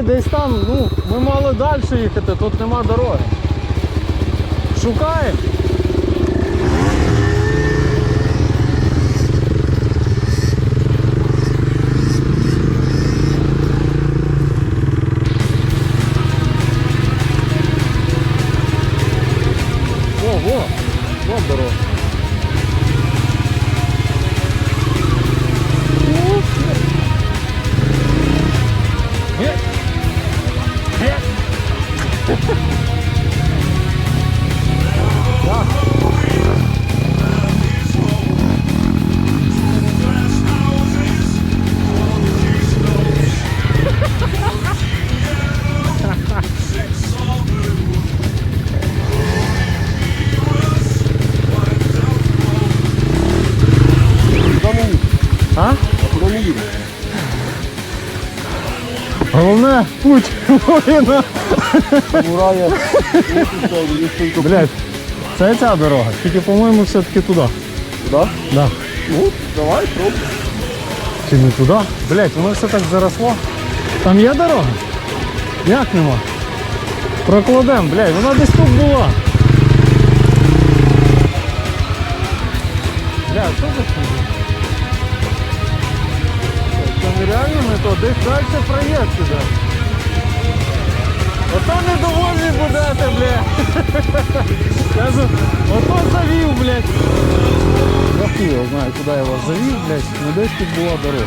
Шукай десь там, ну, ми мали далі їхати, тут нема дороги. Шукаємо. Путь воїна. Мурая. Блять, це ця дорога. Тільки, по-моєму, все-таки туди. Да? Да. Ну, давай, пробуй. Чи не туди? Блять, воно все так заросло. Там є дорога? Як нема? Прокладем, блять, вона десь тут була. Бля, що за хуйня? Це нереально не то, десь далі проїзд сюди. Ото ты, блядь? Вот он завил, блядь. Я хуй його знаю, куда я вас завил, блядь. Но десь тут была дорога.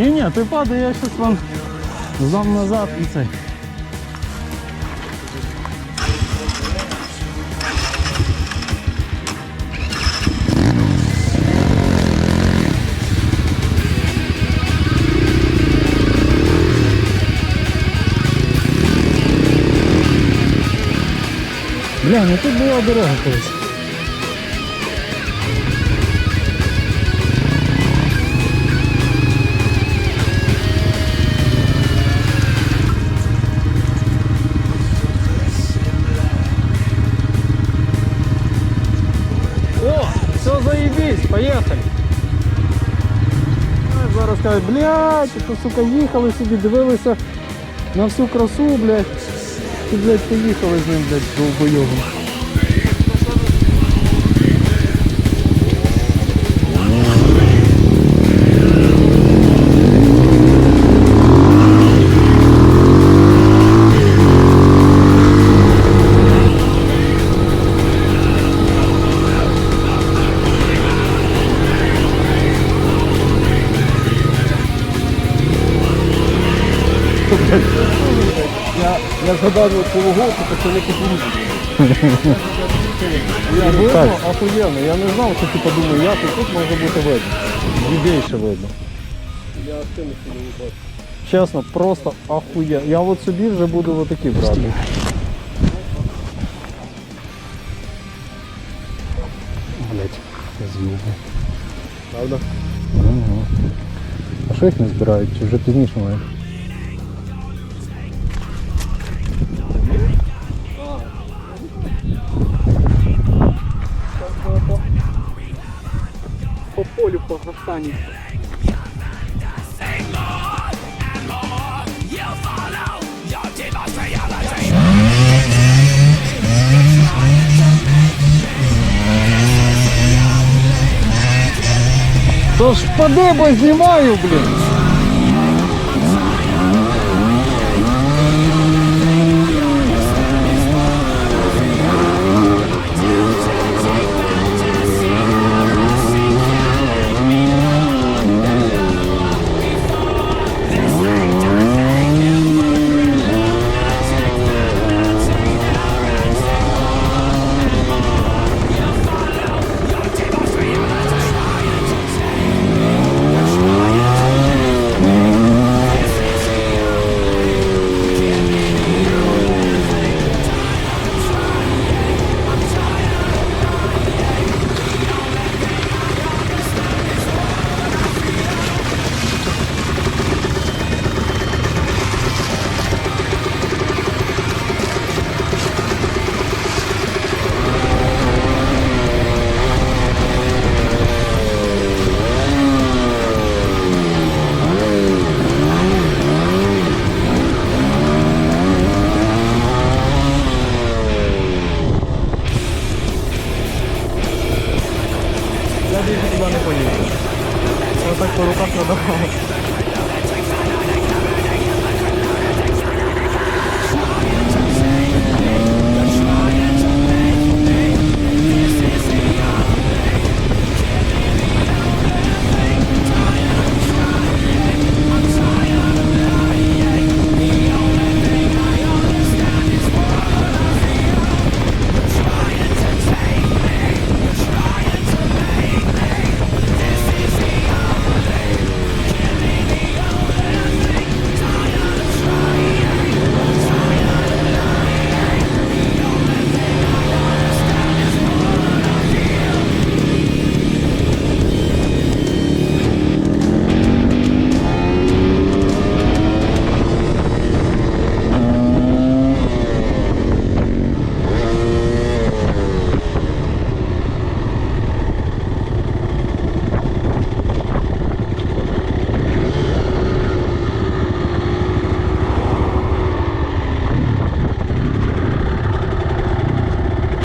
Ні-ні, ти падай, я щас вам здам назад і цей. Бля, ну тут була дорога колись. Кажуть, блядь, то, сука, їхали собі, дивилися на всю красу, блядь. І, блядь, поїхали з ним, блядь, довбойовим. Я, я згадав полуголку, то це не кукурудзу. Я видно, охуєнно. Я не знав, що типу думаю, як і тут може бути видно. Більше видно. Я цим не бачу. Чесно, просто ахуєнно. Я от собі вже буду отакі брати. Блять, я з'їв. Правда? Ага. А що їх не збирають? Чи вже пізніше мають? По полю, по грастані. То ж впади, бо знімаю, блін. tá todo mundo.